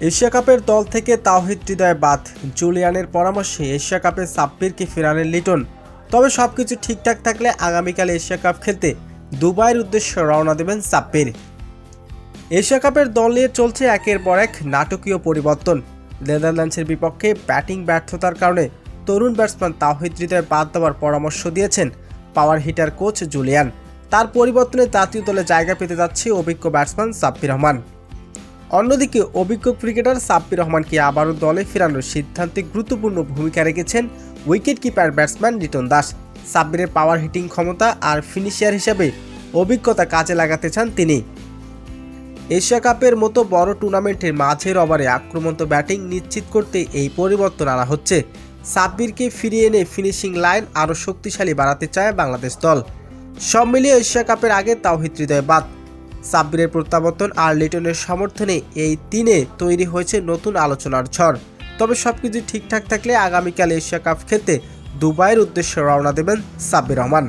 Asia কাপের দল থেকে তাওহিদ হৃদয় বাদ, জুলিয়ানের পরামর্শে এশিয়া কাপে সাব্বিরকে ফেরালেন লিটন। তবে সবকিছু ঠিকঠাক থাকলে আগামীকাল এশিয়া কাপ খেলতে দুবাইয়ের উদ্দেশ্যে রওনা দেবেন সাব্বির। এশিয়া কাপের দল নিয়ে চলছে একের পর এক নাটকীয় পরিবর্তন। নেদারল্যান্ডসের বিপক্ষে ব্যাটিং ব্যর্থতার কারণে তরুণ ব্যাটসম্যান তাওহিদ হৃদয় বাদ দেওয়ার পরামর্শ দিয়েছেন পাওয়ার হিটার কোচ জুলিয়ান। তার পরিবর্তনে জাতীয় দলে জায়গা পেতে যাচ্ছে অভিজ্ঞ ব্যাটসম্যান সাব্বির রহমান। অন্যদিকে অভিজ্ঞ ক্রিকেটার সাব্বির রহমানকে আবারও দলে ফেরানোর সিদ্ধান্তে গুরুত্বপূর্ণ ভূমিকা রেখেছেন wicket keeper batsman Liton Das. সাব্বিরের পাওয়ার হিটিং ক্ষমতা আর ফিনিশিয়ার হিসেবে অভিজ্ঞতা কাজে লাগাতে চান তিনি। এশিয়া কাপের মতো বড় টুর্নামেন্টের মাঝের ওভারে আক্রমন্ত ব্যাটিং নিশ্চিত করতে এই পরিবর্তন আনা হচ্ছে। সাব্বিরকে ফিরিয়ে এনে ফিনিশিং লাইন আরও শক্তিশালী বাড়াতে চায় বাংলাদেশ দল। সব মিলিয়ে এশিয়া কাপের আগে তাওহিদ হৃদয় বাদ সাব্বিরের প্রত্যাবর্তন আর লিটনের সমর্থনে এই তিনে তৈরি হয়েছে নতুন আলোচনার ঝড়। তবে সবকিছু ঠিকঠাক থাকলে আগামীকাল এশিয়া কাপ খেলতে দুবাইয়ের উদ্দেশ্যে রওনা দেবেন সাব্বির রহমান।